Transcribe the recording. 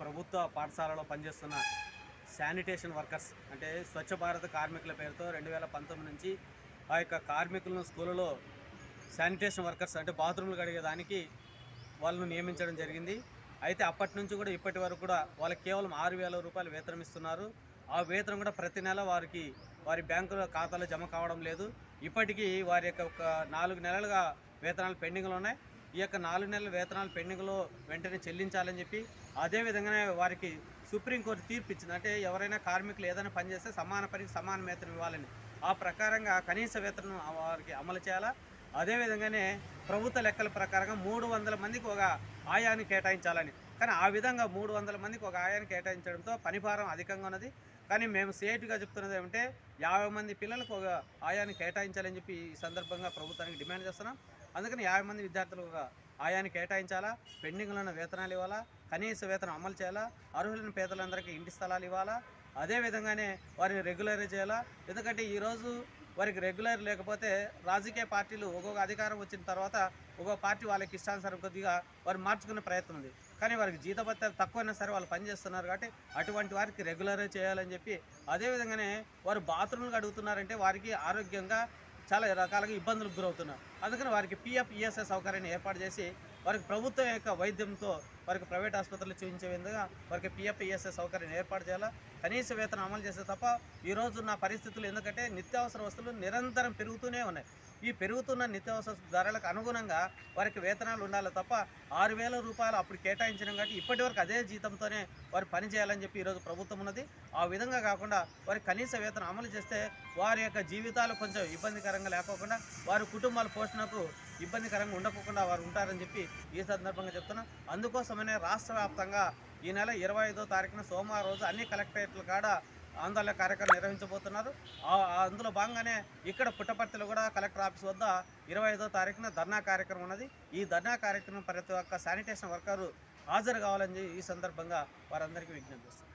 ప్రభుత్వ పాఠశాలలో పనిచేస్తున్న శానిటేషన్ వర్కర్స్ అంటే స్వచ్ఛ భారత్ కార్మికుల పేరుతో రెండు వేల పంతొమ్మిది నుంచి ఆ యొక్క కార్మికులను స్కూళ్ళలో శానిటేషన్ వర్కర్స్ అంటే బాత్రూమ్లు కడిగేదానికి వాళ్ళను నియమించడం జరిగింది. అయితే అప్పటి నుంచి కూడా ఇప్పటి వరకు కూడా వాళ్ళకి కేవలం ఆరు వేల రూపాయలు వేతనం ఇస్తున్నారు. ఆ వేతనం కూడా ప్రతి నెల వారికి వారి బ్యాంకుల ఖాతాలో జమ కావడం లేదు. ఇప్పటికీ వారి యొక్క నాలుగు నెలలుగా వేతనాలు పెండింగ్లో ఉన్నాయి. ఈ యొక్క నాలుగు నెలల వేతనాలు పెండింగ్లో వెంటనే చెల్లించాలని చెప్పి అదేవిధంగానే వారికి సుప్రీంకోర్టు తీర్పు ఇచ్చింది. అంటే ఎవరైనా కార్మికులు ఏదైనా పని చేస్తే సమాన పనికి సమాన వేతనం ఇవ్వాలని. ఆ ప్రకారంగా కనీస వేతనం వారికి అమలు చేయాలా? అదేవిధంగానే ప్రభుత్వ లెక్కల ప్రకారంగా మూడు వందల మందికి ఒక ఆయాన్ని కేటాయించాలని. కానీ ఆ విధంగా మూడు వందల మందికి ఒక ఆయాన్ని కేటాయించడంతో పనిభారం అధికంగా ఉన్నది. కానీ మేము సేఫ్గా చెప్తున్నది ఏమంటే యాభై మంది పిల్లలకు ఒక ఆయాన్ని కేటాయించాలని చెప్పి ఈ సందర్భంగా ప్రభుత్వానికి డిమాండ్ చేస్తున్నాం. అందుకని యాభై మంది విద్యార్థులకు ఒక ఆయాన్ని కేటాయించాలా? పెండింగ్లో ఉన్న వేతనాలు ఇవ్వాలా? కనీస వేతనం అమలు చేయాలా? అర్హులైన పేదలందరికీ ఇంటి స్థలాలు ఇవ్వాలా? అదేవిధంగానే వారిని రెగ్యులరైజ్ చేయాలా? ఎందుకంటే ఈరోజు వారికి రెగ్యులర్ లేకపోతే రాజకీయ పార్టీలు ఒక్కొక్క అధికారం వచ్చిన తర్వాత ఒక్కొక్క పార్టీ వాళ్ళకి ఇష్టానుసారం కొద్దిగా వారు మార్చుకునే ప్రయత్నం ఉంది. కానీ వారికి జీతభత్యాలు తక్కువైనా సరే వాళ్ళు పనిచేస్తున్నారు కాబట్టి అటువంటి వారికి రెగ్యులర్ చేయాలని చెప్పి అదేవిధంగానే వారు బాత్రూమ్లు అడుగుతున్నారంటే వారికి ఆరోగ్యంగా చాలా రకాలుగా ఇబ్బందులకు గురవుతున్నారు. అందుకని వారికి పిఎఫ్ ఈఎస్ఐ సౌకర్యాన్ని ఏర్పాటు చేసి వారికి ప్రభుత్వం యొక్క వైద్యంతో వారికి ప్రైవేట్ ఆసుపత్రులు చూపించే విధంగా వారికి పిఎఫ్ఈఎస్ఏ సౌకర్యం ఏర్పాటు చేయాలా? కనీస వేతనం అమలు చేస్తే తప్ప ఈ రోజు పరిస్థితులు ఎందుకంటే నిత్యావసర వస్తువులు నిరంతరం పెరుగుతూనే ఉన్నాయి. ఈ పెరుగుతున్న నిత్యావసర ధరలకు అనుగుణంగా వారికి వేతనాలు ఉండాలి తప్ప ఆరు వేల రూపాయలు అప్పుడు కేటాయించడం కాబట్టి ఇప్పటి వరకు అదే జీతంతోనే వారు పనిచేయాలని చెప్పి ఈరోజు ప్రభుత్వం ఉన్నది. ఆ విధంగా కాకుండా వారి కనీస వేతనం అమలు చేస్తే వారి యొక్క జీవితాలు కొంచెం ఇబ్బందికరంగా లేకోకుండా వారి కుటుంబాల పోషణకు ఇబ్బందికరంగా ఉండకుండా వారు ఉంటారని చెప్పి ఈ సందర్భంగా చెప్తున్నాం. అందుకోసమనే రాష్ట్ర వ్యాప్తంగా ఈ నెల ఇరవై ఐదో తారీఖున సోమవారం రోజు అన్ని కలెక్టరేట్ల కాడ ఆందోళన కార్యక్రమం నిర్వహించబోతున్నారు. అందులో భాగంగానే ఇక్కడ పుట్టపర్తిలో కూడా కలెక్టర్ ఆఫీస్ వద్ద ఇరవై ఐదో తారీఖున ధర్నా కార్యక్రమం ఉన్నది. ఈ ధర్నా కార్యక్రమం ప్రతి ఒక్క శానిటేషన్ వర్కరు హాజరు కావాలని ఈ సందర్భంగా వారందరికీ విజ్ఞప్తి